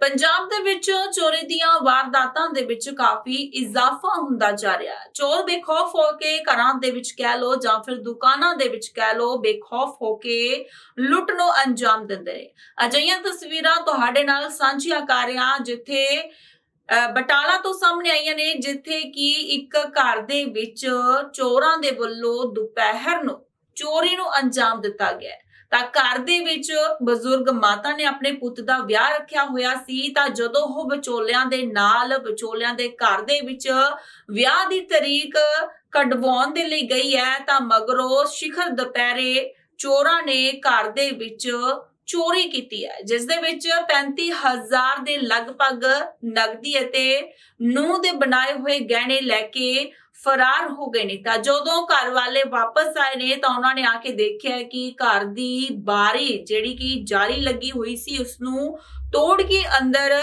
ਪੰਜਾਬ ਦੇ ਵਿੱਚ ਚੋਰੀ ਦੀਆਂ ਵਾਰਦਾਤਾਂ ਦੇ ਵਿੱਚ ਕਾਫੀ ਇਜ਼ਾਫਾ ਹੁੰਦਾ ਜਾ ਰਿਹਾ ਹੈ। ਚੋਰ ਬੇਖੌਫ ਹੋ ਕੇ ਘਰਾਂ ਦੇ ਵਿੱਚ ਕਹਿ ਲੋ ਜਾਂ ਫਿਰ ਦੁਕਾਨਾਂ ਦੇ ਵਿੱਚ ਕਹਿ ਲੋ ਬੇਖੌਫ ਹੋ ਕੇ ਲੁੱਟ ਨੂੰ ਅੰਜਾਮ ਦਿੰਦੇ ਨੇ। ਅਜਿਹੀਆਂ ਤਸਵੀਰਾਂ ਤੁਹਾਡੇ ਨਾਲ ਸਾਂਝੀਆਂ ਕਰ ਰਿਹਾ ਜਿੱਥੇ ਅ, ਬਟਾਲਾ ਤੋਂ ਸਾਹਮਣੇ ਆਈਆਂ ਨੇ ਜਿੱਥੇ ਕਿ ਇੱਕ ਘਰ ਦੇ ਵਿੱਚ ਚੋਰਾਂ ਦੇ ਵੱਲੋਂ ਦੁਪਹਿਰ ਨੂੰ ਚੋਰੀ ਨੂੰ ਅੰਜਾਮ ਦਿੱਤਾ ਗਿਆ ਤਾਂ ਘਰ ਦੇ ਵਿੱਚ ਬਜ਼ੁਰਗ ਮਾਤਾ ਨੇ ਆਪਣੇ ਪੁੱਤ ਦਾ ਵਿਆਹ ਰੱਖਿਆ ਹੋਇਆ ਸੀ, ਤਾਂ ਜਦੋਂ ਉਹ ਵਿਚੋਲਿਆਂ ਦੇ ਨਾਲ, ਵਿਚੋਲਿਆਂ ਦੇ ਘਰ ਦੇ ਵਿੱਚ ਵਿਆਹ ਦੀ ਤਰੀਕ ਕਢਵਾਉਣ ਦੇ ਲਈ ਗਈ ਹੈ, ਤਾਂ ਮਗਰੋਂ ਸ਼ਿਖਰ ਦੁਪਹਿਰੇ ਚੋਰਾਂ ਨੇ ਘਰ ਦੇ ਵਿੱਚ ਚੋਰੀ ਕੀਤੀ ਹੈ, ਜਿਸ ਦੇ ਵਿੱਚ 35000 ਦੇ ਲਗਭਗ ਨਗਦੀ ਅਤੇ ਨੂੰ ਦੇ ਬਣਾਏ ਹੋਏ ਗਹਿਣੇ ਲੈ ਕੇ ਫਰਾਰ ਹੋ ਗਏ ਨੇ। ਤਾਂ ਜਦੋਂ ਘਰ ਵਾਲੇ ਵਾਪਸ ਆਏ ਨੇ, ਤਾਂ ਉਹਨਾਂ ਨੇ ਆ ਕੇ ਦੇਖਿਆ ਕਿ ਘਰ ਦੀ ਬਾਰੀ ਜਿਹੜੀ ਕਿ ਜਾਲੀ ਲੱਗੀ ਹੋਈ ਸੀ ਉਸ ਨੂੰ ਤੋੜ ਕੇ ਅੰਦਰ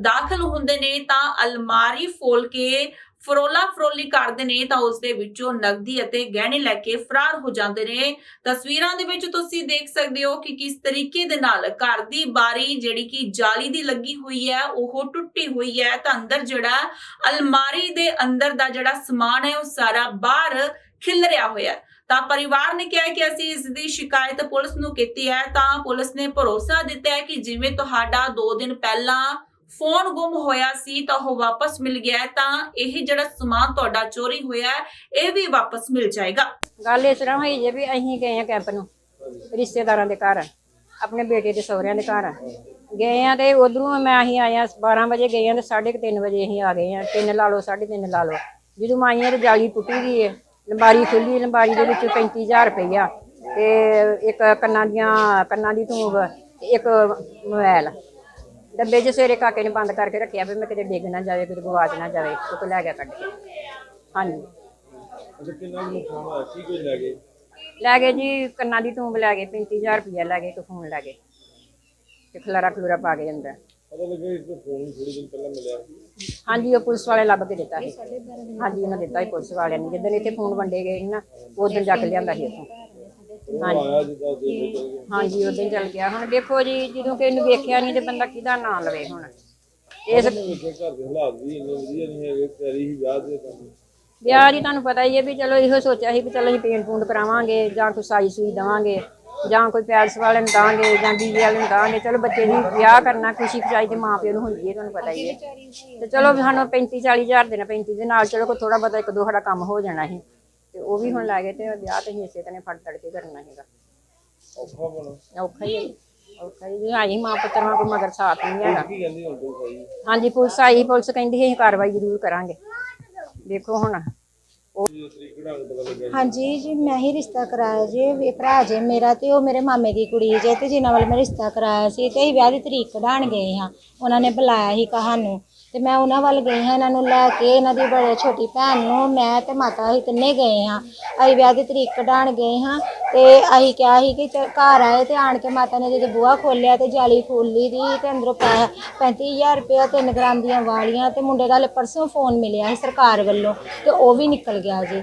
ਦਾਖਲ ਹੁੰਦੇ ਨੇ। ਤਾਂ ਅਲਮਾਰੀ ਫੋਲ ਕੇ ਫਰੋਲਾ ਫਰੋਲੀ ਕਰਦੇ ਨੇ ਤਾਂ ਉਸ ਦੇ ਵਿੱਚੋਂ ਨਗਦੀ ਅਤੇ ਗਹਿਣੇ ਲੈ ਕੇ ਫਰਾਰ ਹੋ ਜਾਂਦੇ ਨੇ। ਤਸਵੀਰਾਂ ਦੇ ਵਿੱਚ ਤੁਸੀਂ ਦੇਖ ਸਕਦੇ ਹੋ ਕਿ ਕਿਸ ਤਰੀਕੇ ਦੇ ਨਾਲ ਘਰ ਦੀ ਬਾਰੀ ਜਿਹੜੀ ਕਿ ਜਾਲੀ ਦੀ ਲੱਗੀ ਹੋਈ ਹੈ, ਉਹ ਟੁੱਟੀ ਹੋਈ ਹੈ ਤਾਂ ਅੰਦਰ ਜਿਹੜਾ ਅਲਮਾਰੀ ਦੇ ਅੰਦਰ ਦਾ ਜਿਹੜਾ ਸਮਾਨ ਹੈ, ਉਹ ਸਾਰਾ ਬਾਹਰ ਖਿਲ ਰਿਹਾ ਹੋਇਆ ਤਾਂ ਪਰਿਵਾਰ ਨੇ ਕਿਹਾ ਕਿ ਅਸੀਂ ਇਸ ਦੀ ਸ਼ਿਕਾਇਤ ਪੁਲਿਸ ਨੂੰ ਕੀਤੀ ਹੈ ਤਾਂ ਪੁਲਿਸ ਨੇ ਭਰੋਸਾ ਦਿੱਤਾ ਹੈ ਕਿ ਜਿਵੇਂ ਤੁਹਾਡਾ 2 ਦਿਨ ਪਹਿਲਾਂ ਫੋਨ ਗੁੰਮ ਹੋਇਆ ਸੀ ਤਾਂ ਉਹ ਵਾਪਸ ਮਿਲ ਗਿਆ ਹੈ, ਤਾਂ ਇਹ ਜਿਹੜਾ ਸਮਾਨ ਤੁਹਾਡਾ ਚੋਰੀ ਹੋਇਆ ਹੈ, ਇਹ ਵੀ ਵਾਪਸ ਮਿਲ ਜਾਏਗਾ। ਗੱਲ ਇਸ ਤਰ੍ਹਾਂ ਹੋਈ ਜੇ ਵੀ ਅਸੀਂ ਗਏ ਆ ਕੈਂਪ ਨੂੰ, ਰਿਸ਼ਤੇਦਾਰਾਂ ਦੇ ਘਰ, ਆਪਣੇ ਬੇਟੇ ਦੇ ਸਹੁਰਿਆਂ ਦੇ ਘਰ। ਗਏ ਆ ਤੇ ਉਧਰੋਂ ਮੈਂ ਅਸੀਂ ਆਇਆ 12 ਵਜੇ ਗਏ ਆ ਤੇ 3:30 ਵਜੇ ਅਸੀਂ ਆ ਗਏ ਆ 3 ਲਾ ਲਓ 3:30 ਲਾ ਲਓ। ਜਦੋਂ ਮੈਂ ਆਈਆਂ ਤੇ ਜਾਲੀ ਟੁੱਟੀ ਗਈ ਹੈ ਲੰਬਾਰੀ ਖੁੱਲੀ ਲੰਬਾਰੀ ਦੇ ਵਿੱਚ 35000 ਰੁਪਈਆ ਤੇ ਇੱਕ ਕੰਨਾਂ ਦੀਆਂ, ਕੰਨਾਂ ਦੀ ਧੂਬ ਤੇ ਇੱਕ ਮੋਬਾਈਲ ਡੱਬੇ 'ਚ ਸਵੇਰੇ ਕਾਕੇ ਨੇ ਬੰਦ ਕਰਕੇ ਰੱਖਿਆ ਵੀ ਮੈਂ ਕਿਤੇ ਡਿੱਗ ਨਾ ਜਾਵੇ ਕਿਤੇ ਗਵਾਚ ਨਾ ਜਾਵੇ ਤੋਂ ਲੈ ਗਿਆ ਕੱਢ ਕੇ। ਹਾਂਜੀ। ਅੱਛਾ ਕਿੰਨਾ ਕੁ ਨੁਕਸਾਨ ਹੋਇਆ? ਕੀ ਕੁਝ ਲੈ ਗਏ? ਲੈ ਗਏ ਜੀ ਕੰਨਾਂ ਦੀ ਟੂੰਬ ਲੈ ਗਏ 35000 ਰੁਪਇਆ ਲੈ ਗਏ ਇੱਕ ਫੋਨ ਲੈ ਗਏ। ਤੇ ਖਲਾਰਾ ਖਲੂਰਾ ਪਾ ਗਏ ਅੰਦਰ। ਪਤਾ ਲੱਗਾ ਇਸ ਤੋਂ ਫੋਨ ਥੋੜੀ ਦਿਨ ਪਹਿਲਾਂ ਮਿਲਿਆ। ਹਾਂਜੀ ਉਹ ਪੁਲਿਸ ਵਾਲੇ ਲੱਭ ਕੇ ਦਿੱਤਾ ਸੀ। ਹਾਂਜੀ ਉਹਨਾਂ ਦਿੱਤਾ ਸੀ ਪੁਲਿਸ ਵਾਲਿਆਂ ਨੇ। ਜਿੱਦਣ ਇੱਥੇ ਫੋਨ ਵੰਡੇ ਗਏ ਸੀ ਨਾ ਉਸ ਦਿਨ ਜਾ ਕੇ ਲਿਆਂਦਾ ਸੀ ਉਹ ਆਇਆ ਜਿੱਦਾਂ ਦੇ ਦੇ ਚਲ ਗਿਆ ਹਾਂਜੀ ਉਸ ਦਿਨ ਚੱਲ ਗਿਆ। ਹੁਣ ਦੇਖੋ ਜੀ ਜਦੋਂ ਕਿ ਇਹਨੂੰ ਵੇਖਿਆ ਨਹੀਂ ਤੇ ਬੰਦਾ ਕਿਹਦਾ ਨਾਂ ਲਵੇ ਹੁਣ। ਇਸ ਘਰ ਦੇ ਹਾਲਾਤ ਵੀ ਇੰਨੇ ਵਧੀਆ ਨਹੀਂ ਹੈਗੇ ਤੇਰੀ ਹੀ ਵਿਆਹ ਦੇ ਕੰਮ। ਵਿਆਹ ਜੀ ਤੁਹਾਨੂੰ ਪਤਾ ਹੀ ਹੈ ਵੀ ਚਲੋ ਇਹੋ ਸੋਚਿਆ ਸੀ ਵੀ ਚਲੋ ਅਸੀਂ ਪੇਂਟ ਪੂੰਟ ਕਰਾਵਾਂਗੇ ਜਾਂ ਕੋਈ ਸਾਈ ਸੂਈ ਦਵਾਂਗੇ ਜਾਂ ਕੋਈ ਪੈਲਸ ਵਾਲੇ ਨੂੰ ਦਾਂਗੇ ਜਾਂ ਡੀਜੇ ਵਾਲੇ ਨੂੰ ਦਾਂਗੇ। ਚਲੋ ਬੱਚੇ ਦੀ ਵਿਆਹ ਕਰਨਾ ਖੁਸ਼ੀ ਖੁਸ਼ਾਈ ਤੇ ਮਾਂ ਪਿਓ ਨੂੰ ਹੁੰਦੀ ਹੈ ਤੁਹਾਨੂੰ ਪਤਾ ਹੀ ਹੈ। ਤੇ ਚਲੋ ਵੀ ਸਾਨੂੰ 35 40 ਹਜ਼ਾਰ ਦੇਣਾ 35 ਦੇ ਨਾਲ ਚਲੋ ਕੋਈ ਥੋੜਾ ਬਹੁਤਾ ਇੱਕ ਦੋ ਸਾਡਾ ਕੰਮ ਹੋ ਜਾਣਾ ਸੀ। ਤੇ ਉਹ ਵੀ ਹੁਣ ਲੈ ਗਏ ਤੇ ਵਿਆਹ ਤੇ ਅਸੀਂ ਇਸੇ ਤਰ੍ਹਾਂ ਫੜ ਤੜ ਕੇ ਕਰਨਾ ਹੈਗਾ। ਔਖਾ ਬਣਾ ਔਖਾ ਹੀ ਹੈ ਔਖਾ ਹੀ ਹੈ। ਆਈ ਮਾਂ ਪੁੱਤਰ ਨਾਲ ਕੋਈ ਮਗਰ ਸਾਥ ਨਹੀਂ ਹੈਗਾ। ਕੀ ਕਹਿੰਦੀ ਹੁਣ ਤੂੰ ਭਾਈ ਹਾਂਜੀ ਪੁਲਿਸ ਆਈ ਪੁਲਿਸ ਕਹਿੰਦੀ ਅਸੀਂ ਕਾਰਵਾਈ ਜ਼ਰੂਰ ਕਰਾਂਗੇ। ਦੇਖੋ ਹੁਣ। ਜੀ ਤਰੀਕ ਪਤਾ ਹਾਂਜੀ ਜੀ ਮੈਂ ਹੀ ਰਿਸ਼ਤਾ ਕਰਾਇਆ ਜੀ ਇਹ ਭਰਾ ਜੇ ਮੇਰਾ ਤੇ ਉਹ ਮੇਰੇ ਮਾਮੇ ਦੀ ਕੁੜੀ ਜੇ ਤੇ ਜਿਨ੍ਹਾਂ ਵੱਲ ਮੈਂ ਰਿਸ਼ਤਾ ਕਰਾਇਆ ਸੀ ਤੇ ਅਸੀਂ ਵਿਆਹ ਦੀ ਤਰੀਕ ਕਢਾਣ ਗਏ ਹਾਂ। ਉਹਨਾਂ ਨੇ ਬੁਲਾਇਆ ਸੀ ਕਹਾਨੂੰ। ਤੇ ਮੈਂ ਉਹਨਾਂ ਵੱਲ ਗਈ ਹਾਂ, ਇਹਨਾਂ ਨੂੰ ਲੈ ਕੇ ਇਹਨਾਂ ਦੀ ਬੜੇ ਛੋਟੀ ਭੈਣ ਨੂੰ, ਮੈਂ ਤੇ ਮਾਤਾ ਅਸੀਂ ਤਿੰਨੇ ਗਏ ਹਾਂ। ਅਸੀਂ ਵਿਆਹ ਦੀ ਤਰੀਕ ਕਢਾਣ ਗਏ ਹਾਂ ਤੇ ਅਸੀਂ ਕਿਹਾ ਸੀ ਕਿ ਚੱਲ ਘਰ ਆਏ ਤੇ ਆਣ ਕੇ ਮਾਤਾ ਨੇ ਜਦੋਂ ਬੂਹਾ ਖੋਲਿਆ ਤੇ ਜਾਲੀ ਖੋਲ੍ਹੀ ਦੀ ਤੇ ਅੰਦਰੋਂ ਪੈ 35000 ਰੁਪਇਆ ਤਿੰਨ ਗ੍ਰਾਮ ਦੀਆਂ ਵਾਲੀਆਂ ਤੇ ਮੁੰਡੇ ਦਾ ਹਲੇ ਪਰਸੋਂ ਫੋਨ ਮਿਲਿਆ ਸੀ ਸਰਕਾਰ ਵੱਲੋਂ ਤੇ ਉਹ ਵੀ ਨਿਕਲ ਗਿਆ ਜੀ।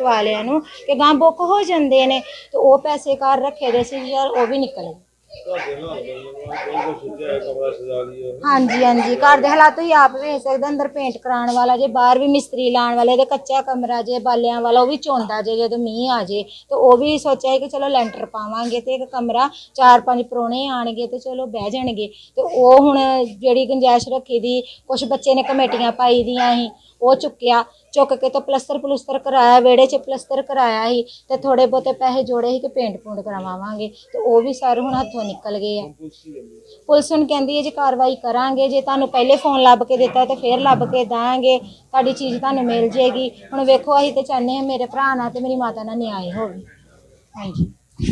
ਵਾਲਿਆਂ ਨੂੰ ਕਿ ਗਾਂ ਬੁੱਕ ਹੋ ਜਾਂਦੇ ਨੇ ਤੇ ਉਹ ਪੈਸੇ ਘਰ ਰੱਖੇ ਦੇ ਸੀ ਯਾਰ ਉਹ ਵੀ ਨਿਕਲੇ। ਲਈਏ। ਹਾਂਜੀ ਹਾਂਜੀ। ਘਰ ਦੇ ਹਾਲਾਤ ਤੁਸੀਂ ਆਪ ਵੇਖ ਸਕਦੇ ਅੰਦਰ ਪੇਂਟ ਕਰਾਉਣ ਵਾਲਾ ਜੇ ਬਾਹਰ ਵੀ ਮਿਸਤਰੀ ਲਾਉਣ ਵਾਲੇ ਤੇ ਕੱਚਾ ਕਮਰਾ ਜੇ ਬਾਲਿਆਂ ਵਾਲਾ ਉਹ ਵੀ ਚੋਂਦਾ ਜੇ ਜਦੋਂ ਮੀਂਹ ਆ ਜੇ ਤੇ ਉਹ ਵੀ ਸੋਚਿਆ ਕਿ ਚਲੋ ਲੈਂਟਰ ਪਾਵਾਂਗੇ ਤੇ ਇੱਕ ਕਮਰਾ ਚਾਰ ਪੰਜ ਪਰੋਣੇ ਆਣਗੇ ਤੇ ਚਲੋ ਬਹਿ ਜਾਣਗੇ। ਤੇ ਉਹ ਹੁਣ ਜਿਹੜੀ ਗੁੰਜਾਇਸ਼ ਰੱਖੀ ਦੀ ਕੁਝ ਬੱਚੇ ਨੇ ਕਮੇਟੀਆਂ ਪਾਈ ਦੀਆਂ ਸੀ ਉਹ ਚੁੱਕਿਆ। ਚੁੱਕ ਕੇ ਤਾਂ ਪਲਸਤਰ ਪਲੁਸਤਰ ਕਰਾਇਆ, ਵਿਹੜੇ 'ਚ ਪਲਸਤਰ ਕਰਾਇਆ ਸੀ ਤੇ ਥੋੜੇ ਬਹੁਤੇ ਪੈਸੇ ਜੋੜੇ ਸੀ ਕਿ ਪੇਂਟ ਪੂੰਟ ਕਰਵਾਵਾਂਗੇ। ਤੇ ਉਹ ਵੀ ਸਰ ਹੁਣ ਹੱਥੋਂ ਨਿਕਲ ਗਏ ਆ। ਪੁਲਿਸ ਹੁਣ ਕਹਿੰਦੀ ਹੈ ਜੀ ਕਾਰਵਾਈ ਕਰਾਂਗੇ। ਜੇ ਤੁਹਾਨੂੰ ਪਹਿਲੇ ਫੋਨ ਲੱਭ ਕੇ ਦਿੱਤਾ ਤੇ ਫਿਰ ਲੱਭ ਕੇ ਦਾਂਗੇ। ਤੁਹਾਡੀ ਚੀਜ਼ ਤੁਹਾਨੂੰ ਮਿਲ ਜੇਗੀ। ਹੁਣ ਵੇਖੋ, ਅਸੀਂ ਤੇ ਚਾਹੁੰਦੇ ਹਾਂ ਮੇਰੇ ਭਰਾ ਨਾਲ ਤੇ ਮੇਰੀ ਮਾਤਾ ਨਾਲ ਨਿਆਂ ਹੋਵੇ। ਹਾਂਜੀ।